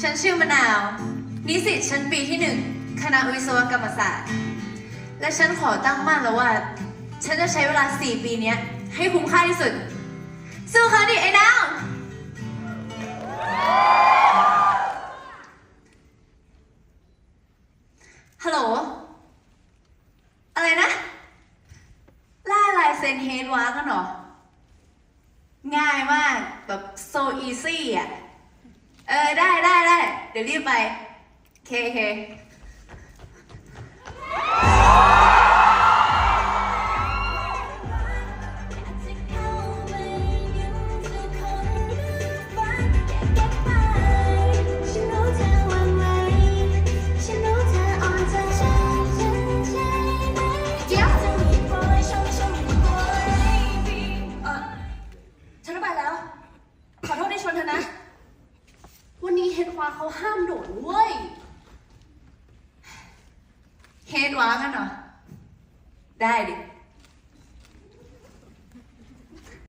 ฉันชื่อมะนาว นิสิตชั้นปีที่หนึ่ง คณะวิศวกรรมศาสตร์ และฉันขอตั้งมั่นแล้วว่า ฉันจะใช้เวลา 4 ปีนี้ให้คุ้มค่าที่สุด สู้เขาดิไอ้นาว ฮัลโหล อะไรนะ ล่าลายเซ็นเฮดวาร์กันเหรอ ง่ายมาก แบบ so easy อะ เออได้ได้ได้เดี๋ยวรีบไปเคเคจะเคงฝันแค่เก็บไปฉันไหวฉันรู้เธออ่อนใจฉันฉันใช่ไหมเดี๋ยวจะมีปล่อยช่องช่องมีปล่อยเออฉันไม่ไปแล้ว ขอโทษที่ชวนเธอนะ นนี้เฮดวาเขาห้ามโดดเว้ยเฮนวาร์กันเหรอ ได้ดิ